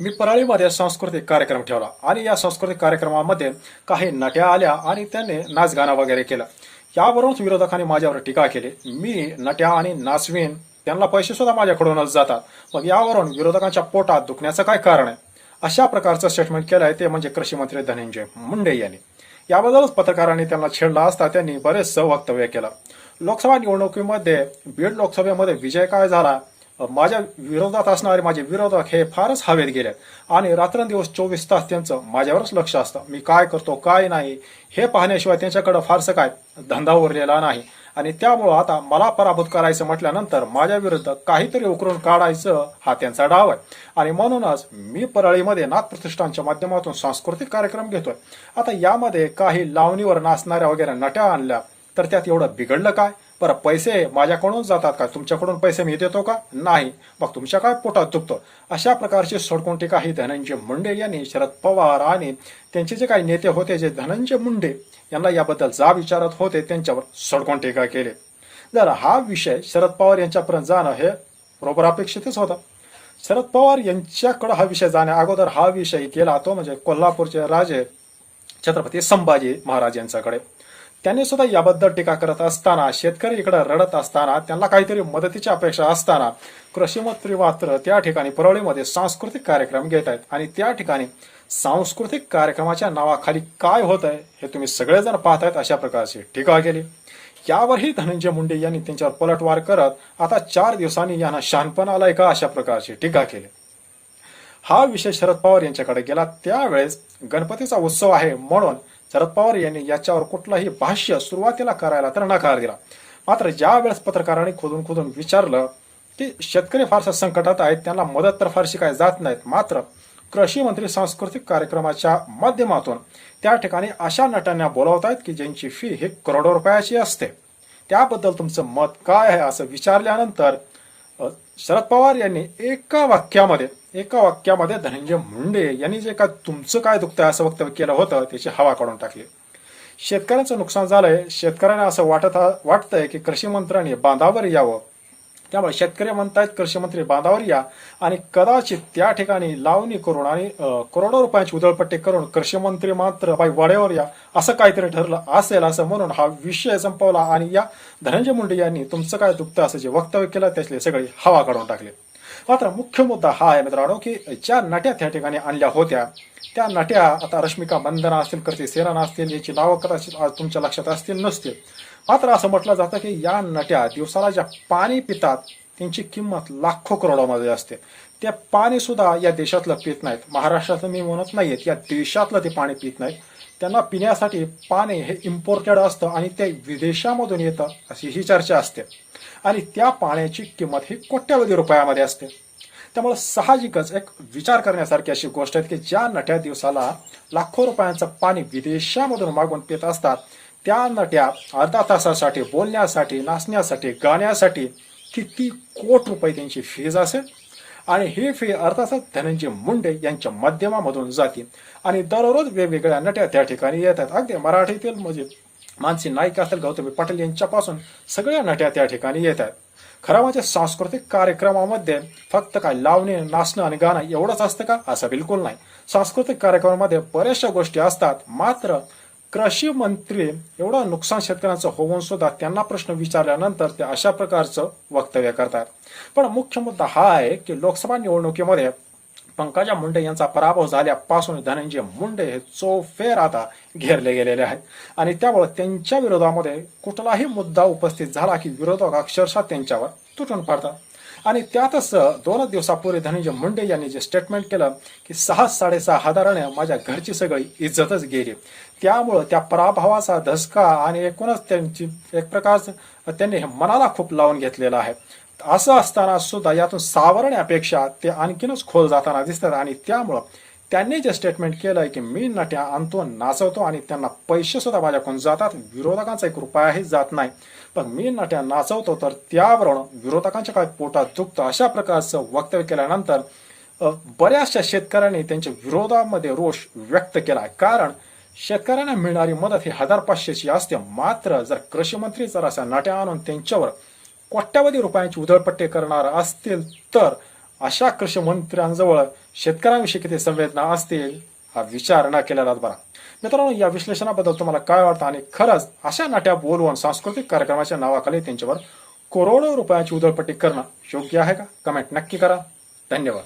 मी परळीमध्ये सांस्कृतिक कार्यक्रम ठेवला आणि या सांस्कृतिक कार्यक्रमामध्ये काही नट्या आल्या आणि त्यांनी नाचगाणं वगैरे केलं. यावरूनच विरोधकांनी माझ्यावर टीका केली. मी नट्या आणि नाचवीन त्यांना पैसे सुद्धा माझ्याकडूनच जातात. मग यावरून विरोधकांच्या पोटात दुखण्याचं काय कारण आहे? अशा प्रकारचं स्टेटमेंट केलं आहे ते म्हणजे कृषी मंत्री धनंजय मुंडे यांनी. याबद्दलच पत्रकारांनी त्यांना छेडला असता त्यांनी बरेचसं वक्तव्य केलं. लोकसभा निवडणुकीमध्ये बीड लोकसभेमध्ये विजय काय झाला? माझ्या विरोधात असणारे माझे विरोधक हे फारच हवेत गेले. आणि रात्रंदिवस चोवीस तास त्यांचं माझ्यावरच लक्ष असतं. मी काय करतो काय नाही हे पाहण्याशिवाय त्यांच्याकडे फारसं काय धंदा उरलेला नाही. आणि त्यामुळं आता मला पराभूत करायचं म्हटल्यानंतर माझ्या विरुद्ध काहीतरी उकरून काढायचं हा त्यांचा डाव आहे. आणि म्हणूनच मी परळीमध्ये नाथप्रतिष्ठानच्या माध्यमातून सांस्कृतिक कार्यक्रम घेतोय. आता यामध्ये काही लावणीवर नाचणाऱ्या वगैरे नट्या आणल्या तर त्यात एवढं बिघडलं काय? बरं पैसे माझ्याकडून जातात का? तुमच्याकडून पैसे मी देतो का? नाही. मग तुमच्या काय पोटात दुखतो? अशा प्रकारची सोडकोण टीका ही धनंजय मुंडे यांनी शरद पवार आणि त्यांचे जे काही नेते होते जे धनंजय मुंडे यांना याबद्दल जा विचारत होते त्यांच्यावर सोडकोण टीका केले? जर हा विषय शरद पवार यांच्यापर्यंत जाणं हे बरोबर अपेक्षितच होतं. शरद पवार यांच्याकडे हा विषय जाण्या अगोदर हा विषय केला तो म्हणजे कोल्हापूरचे राजे छत्रपती संभाजी महाराज यांच्याकडे. त्यांनी सुद्धा याबद्दल टीका करत असताना शेतकरी इकडे रडत असताना त्यांना काहीतरी मदतीची अपेक्षा असताना कृषी मंत्री मात्र त्या ठिकाणी परळीमध्ये सांस्कृतिक कार्यक्रम घेत आहेत. आणि त्या ठिकाणी सांस्कृतिक कार्यक्रमाच्या नावाखाली काय होत आहे हे तुम्ही सगळेजण पाहतायत अशा प्रकारची टीका केली. यावरही धनंजय मुंडे यांनी त्यांच्यावर पलटवार करत आता चार दिवसांनी यांना शहाणपण आलाय का अशा प्रकारची टीका केली. हा विषय शरद पवार यांच्याकडे गेला त्यावेळेस गणपतीचा उत्सव आहे म्हणून शरद पवार यांनी याच्यावर कुठलंही भाष्य सुरुवातीला करायला तर नकार दिला. मात्र ज्या वेळेस पत्रकारांनी खोदून खोदून विचारलं की शेतकरी फारसं संकटात आहेत त्यांना मदत तर फारशी काय जात नाहीत मात्र कृषी मंत्री सांस्कृतिक कार्यक्रमाच्या माध्यमातून त्या ठिकाणी अशा नटांना बोलावत आहेत की ज्यांची फी ही करोडो रुपयाची असते. त्याबद्दल तुमचं मत काय आहे असं विचारल्यानंतर शरद पवार यांनी एका वाक्यामध्ये एका वाक्यामध्ये धनंजय मुंडे यांनी जे काय तुमचं काय दुखतंय असं वक्तव्य केलं होतं त्याची हवा काढून टाकली. शेतकऱ्यांचं नुकसान झालंय. शेतकऱ्यांना असं वाटत वाटतंय की कृषी मंत्र्यांनी बांधावर यावं. त्यामुळे शेतकरी म्हणतायत कृषी मंत्री बांधावर या आणि कदाचित त्या ठिकाणी लावणी करून आणि करोडो रुपयांची उधळपट्टी करून कृषी मंत्री मात्र बाई वाड्यावर या असं काहीतरी ठरलं असेल असं म्हणून हा विषय संपवला आणि या धनंजय मुंडे यांनी तुमचं काय दुखतं असं जे वक्तव्य केलं त्यातले सगळी हवा काढून टाकली. मात्र मुख्य मुद्दा हा आहे मित्रांनो की ज्या नट्या त्या ठिकाणी आणल्या होत्या त्या नट्या आता रश्मिका मंदना असतील करते सेराना असतील याची नावं कदाचित आज तुमच्या लक्षात असतील नसतील. मात्र असं म्हटलं जातं की या नट्या दिवसाला ज्या पाणी पितात त्यांची किंमत लाखो करोडामध्ये असते. ते पाणी सुद्धा या देशातलं पित नाहीत. महाराष्ट्रातलं मी म्हणत नाहीयेत या देशातलं ते पाणी पित नाहीत. त्यांना पिण्यासाठी पाणी हे इम्पोर्टेड असतं आणि ते विदेशामधून येतं अशी ही चर्चा असते. आणि त्या पाण्याची किंमत ही कोट्यावधी रुपयामध्ये असते. त्यामुळे साहजिकच एक विचार करण्यासारखी अशी गोष्ट आहे की ज्या नट्या दिवसाला लाखो रुपयांचं पाणी विदेशामधून मागून पित असतात त्या नट्या अर्धा तासासाठी बोलण्यासाठी नाचण्यासाठी गाण्यासाठी किती कोट रुपये त्यांची फीज असेल? आणि ही फी अर्थातच धनंजय मुंडे यांच्या माध्यमामधून जाते आणि दररोज वेगवेगळ्या नट्या त्या ठिकाणी येतात. अगदी मराठीतील म्हणजे मानसी नाईक असतील गौतमी पाटील यांच्यापासून सगळ्या नट्या त्या ठिकाणी येतात. खरं म्हणजे सांस्कृतिक कार्यक्रमामध्ये फक्त काय लावणे नाचणं आणि गाणं एवढंच असतं का? असं बिलकुल नाही. सांस्कृतिक कार्यक्रमामध्ये बऱ्याचशा गोष्टी असतात. मात्र कृषी मंत्री एवढं नुकसान शेतकऱ्यांचं होऊन सुद्धा त्यांना प्रश्न विचारल्यानंतर ते अशा प्रकारचं वक्तव्य करतात. पण मुख्य मुद्दा हा आहे की लोकसभा निवडणुकीमध्ये पंकजा मुंडे यांचा पराभव झाल्यापासून धनंजय मुंडे हे चोफेर आता घेरले गेलेले आहेत. आणि त्यामुळे त्यांच्या विरोधामध्ये कुठलाही मुद्दा उपस्थित झाला की विरोधक अक्षरशः त्यांच्यावर तुटून पडतात. आणि त्यातच दोनच दिवसापूर्वी धनंजय मुंडे यांनी जे स्टेटमेंट केलं की सहा साडेसहा हजाराने माझ्या घरची सगळी इज्जतच गेली. त्यामुळं त्या पराभवाचा धसका आणि एकूणच त्यांची एक प्रकारचं त्यांनी हे मनाला खूप लावून घेतलेलं आहे. असं असताना सुद्धा यातून सावरण्यापेक्षा ते आणखीनच खोल जाताना दिसतात आणि त्यामुळं त्यांनी जे स्टेटमेंट केलं आहे की मी नट्या आणतो नाचवतो आणि त्यांना पैसे सुद्धा माझ्याकडून जातात. विरोधकांचा एक रुपयाही जात नाही. पण मी नट्या नाचवतो तर त्यावरून विरोधकांच्या काय पोटात दुखतं अशा प्रकारचं वक्तव्य केल्यानंतर बऱ्याचशा शेतकऱ्यांनी त्यांच्या विरोधामध्ये रोष व्यक्त केला कारण शेतकऱ्यांना मिळणारी मदत ही हजार पाचशेची असते. मात्र जर कृषी मंत्री जर अशा नाट्या आणून त्यांच्यावर कोट्यावधी रुपयांची उधळपट्टी करणार असतील तर अशा कृषी मंत्र्यांजवळ शेतकऱ्यांविषयी किती संवेदना असतील हा विचार न केलेला बरा. मित्रांनो या विश्लेषणाबद्दल तुम्हाला काय वाटतं? आणि खरंच अशा नाट्या बोलवून सांस्कृतिक कार्यक्रमाच्या नावाखाली त्यांच्यावर करोडो रुपयाची उधळपट्टी करणं योग्य आहे का? कमेंट नक्की करा. धन्यवाद.